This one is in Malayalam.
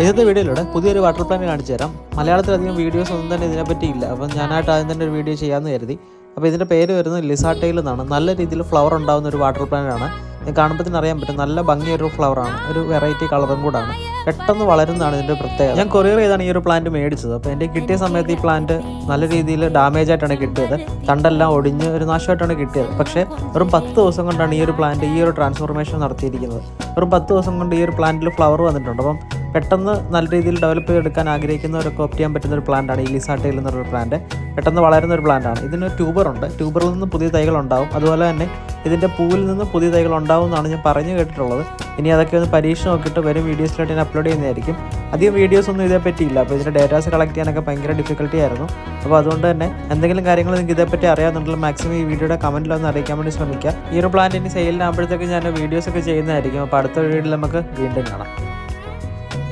ഇന്നത്തെ വീഡിയോയിലൂടെ പുതിയൊരു വാട്ടർ പ്ലാന്റ് കാണിച്ചു തരാം. മലയാളത്തിൽ അധികം വീഡിയോസ് ഒന്നും തന്നെ ഇതിനെപ്പറ്റി ഇല്ല. അപ്പം ഞാനായിട്ട് ആദ്യം തന്നെ ഒരു വീഡിയോ ചെയ്യാമെന്ന് കരുതി. അപ്പോൾ ഇതിന്റെ പേര് വരുന്നത് ലിസാട്ടയിൽ നിന്നാണ് നല്ല രീതിയിൽ ഫ്ലവർ ഉണ്ടാകുന്ന ഒരു വാട്ടർ പ്ലാന്റ് ആണ്. കാണുമ്പോൾ തന്നെ അറിയാൻ പറ്റും. നല്ല ഭംഗിയൊരു ഫ്ലവറാണ് ഒരു വെറൈറ്റി കളറും കൂടാണ്. പെട്ടെന്ന് വളരുന്നതാണ് ഇതിന്റെ പ്രത്യേകത. ഞാൻ കൊറിയർ ചെയ്താണ് ഈ ഒരു പ്ലാന്റ് മേടിച്ചത്. അപ്പോൾ എന്റെ കിട്ടിയ സമയത്ത് ഈ പ്ലാന്റ് നല്ല രീതിയിൽ ഡാമേജ് ആയിട്ടാണ് കിട്ടിയത്. തണ്ടെല്ലാം ഒടിഞ്ഞ് ഒരു നാശമായിട്ടാണ് കിട്ടിയത്. പക്ഷേ വെറും പത്ത് ദിവസം കൊണ്ടാണ് ഈ ഒരു പ്ലാന്റ് ഈ ഒരു ട്രാൻസ്ഫോർമേഷൻ നടത്തിയിരിക്കുന്നത്. വെറും പത്ത് ദിവസം കൊണ്ട് ഈ ഒരു പ്ലാന്റിൽ ഫ്ലവർ വന്നിട്ടുണ്ട്. അപ്പം പെട്ടെന്ന് നല്ല രീതിയിൽ ഡെവലപ്പ് ചെയ്തെടുക്കാൻ ആഗ്രഹിക്കുന്നവരൊക്കെ ഓപ്റ്റ് ചെയ്യാൻ പറ്റുന്ന ഒരു പ്ലാന്റാണ് ഈ ലിസാട്ടയിൽ എന്നൊരു പ്ലാന്റ് പെട്ടെന്ന് വളരുന്ന ഒരു പ്ലാന്റാണ് ഇതിന് ട്യൂബർ ഉണ്ട്. ട്യൂബറിൽ നിന്ന് പുതിയ തൈകൾ ഉണ്ടാവും. അതുപോലെ തന്നെ ഇതിന്റെ പൂവിൽ നിന്ന് പുതിയ തൈകൾ ഉണ്ടാവും എന്നാണ് ഞാൻ പറഞ്ഞു കേട്ടിട്ടുള്ളത്. ഇനി അതൊക്കെ ഒന്ന് പരീക്ഷ നോക്കിയിട്ട് വരും വീഡിയോസിലായിട്ട് ഞാൻ അപ്ലോഡ് ചെയ്യുന്നതായിരിക്കും. അധികം വീഡിയോസ് ഒന്നും ഇതേ പറ്റിയില്ല അപ്പോൾ ഇതിന്റെ ഡേറ്റാസ് കളക്ട് ചെയ്യാനൊക്കെ ഭയങ്കര ഡിഫിക്കൽട്ടി ആയിരുന്നു. അപ്പോൾ അതുകൊണ്ട് തന്നെ എന്തെങ്കിലും കാര്യങ്ങൾ നിങ്ങൾക്ക് ഇതേപ്പറ്റി അറിയാമെന്നുണ്ടെങ്കിൽ മാക്സിമം ഈ വീഡിയോയുടെ കമന്റിൽ ഒന്ന് അറിയിക്കാൻ വേണ്ടി ശ്രമിക്കുക. ഈ ഒരു പ്ലാന്റ് ഇനി സെയിലിനാകുമ്പോഴത്തേക്ക് ഞാൻ വീഡിയോസൊക്കെ ചെയ്യുന്നതായിരിക്കും. അപ്പോൾ അടുത്ത വീഡിയോയിൽ നമുക്ക് വീണ്ടും കാണാം.